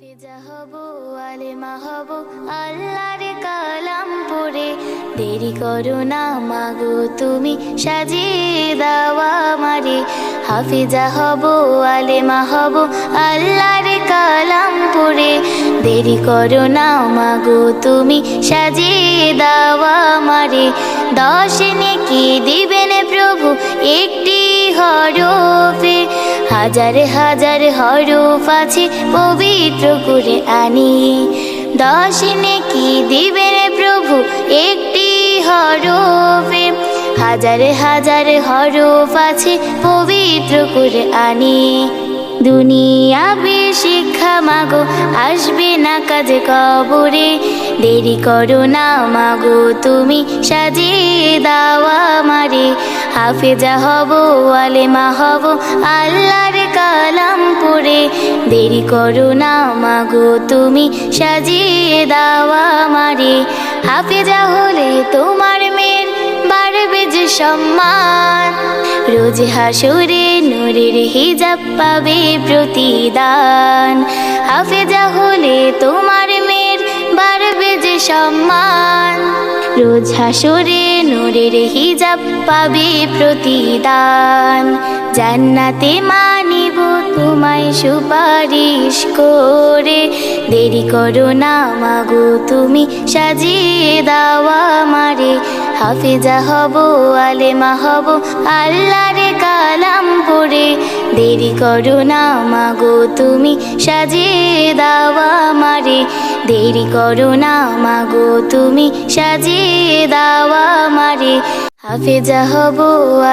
হাফেজা হব আল্লাহর কালাম পড়ে। দেরি করো না, মাগো, তুমি সাজিয়ে দাওয়া মারে হাফেজা হব, আলেমা হব, আল্লাহর কালাম পড়ে। দেরি করো না, মাগো, তুমি সাজিয়ে দাওয়া মারে দশ নেকি দিবেন প্রভু, একটি হরফে। হাজার হাজার হরফ আছে পবিত্র করে আনি দশ নেকি রে প্রভু একটি হরফে হাজার হাজার হরফ আছে পবিত্র করে আনি দুনিয়া বে শিক্ষা মাগো, আসবে না কাজে কবরে। দেরি করো না মাগো, তুমি সাজিয়ে দাওয়া মারে হাফেজা হব, আলেমা হব, আল্লাহর কালাম পড়ে। দেরি করো না মাগো, তুমি সাজিয়ে দাওয়া মারে হাফেজা হলে তোমার মেয়ের বাড়বে যে সম্মান। রোজ হাসুরে নূরের হিজাব পাবে প্রতিদান। হাফেজা হলে তোমার মেয়ের বাড়বে যে সম্মান। রোজ হাসুরে নূরের হিজাব পাবে প্রতিদান। জান্নাতে মানিব, তোমায় সুপারিশ করে। দেরি করো না মাগো, তুমি সাজিয়ে দাওয়া মারে হাফিজা হব, আলেমা হব, আল্লাহর কালাম পড়ে। দেরি করো না মাগো, তুমি সাজিয়ে দাওয়া দেরি করো না মাগো, তুমি সাজিয়ে দাওয়া মারে হাফেজা হব,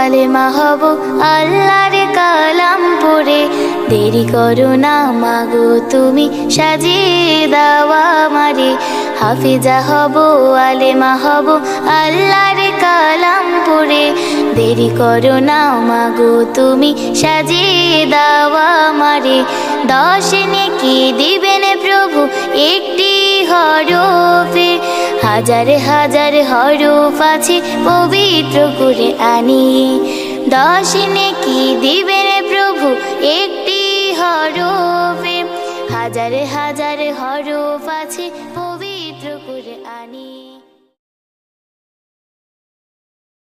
আলেমা হব, আল্লাহর কালাম পড়ে। দেরি করো না মাগো, তুমি সাজিয়ে দাওয়া মারে হাফিজা হব, আলেমা হব, আল্লাহর কালাম পড়ে। দেরি করো না মাগো, তুমি সাজিয়ে দাওয়া মারে দশ নেকি দিবেন প্রভু, একটি হরফে। হাজার হাজার হরফ আছে পবিত্র করে আনি দশ নেকি দিবেন প্রভু, একটি হরফে। হাজার হাজার হরফ আছে পবিত্র করে আনি